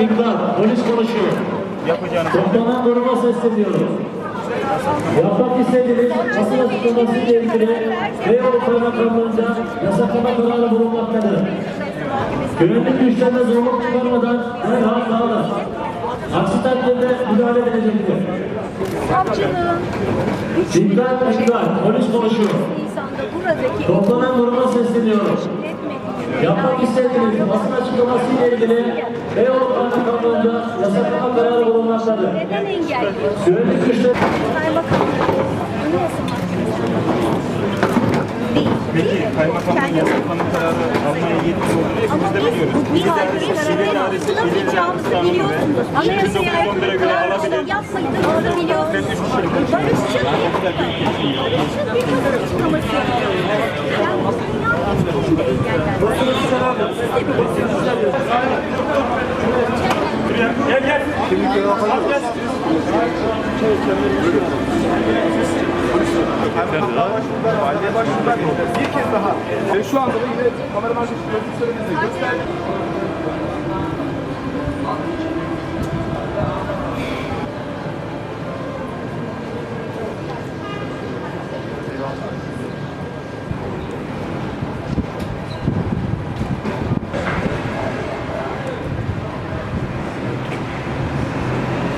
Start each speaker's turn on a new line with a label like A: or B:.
A: dikkat. Polis konuşuyor.
B: Yapacağını
A: Toplanan duruma sesleniyoruz. Yapmak istediğiniz basın açıklaması ile ilgili Beyoğlu Kaymakamlığı'nca yasaklama kararı bulunmaktadır. Güvenlik güçlerine zorluk çıkarmadan derhal dağılır. Aksi takdirde müdahale edilecektir.
C: Savcılığın
A: Dikkat dikkat. Polis konuşuyor.
C: Buradaki
A: Toplanan duruma sesleniyoruz. Yapmak istediğiniz basın açıklaması ile ilgili Beyoğlu Kaymakamlığı'nca yasaklama kararı bulunmaktadır.
C: neden engelliyorsunuz?
A: Güvenlik güçleri
C: Kaymakamlık Anayasa Mahkemesi değil.
B: Peki kaymakamın
C: Kendi-
B: yasaklama kararı almaya yetkili olduğunu hepimiz de
C: biz
B: biliyoruz.
C: bu kararı
B: Şehir idaresi, şehir idaresi
C: biliyorsunuz. Anayasaya aykırı
B: 1911'e göre
C: karar
B: alabilir.
C: yapmadığımızı biliyorsunuz. Barışçıl bir barışçıl bir basın açıklaması yapıyoruz. Yani bu dünya
B: Gel gel.
D: Valiye başvurdular. Bir kez daha. Ve şu anda da yine kameraman görüntülerimizle gösterdik.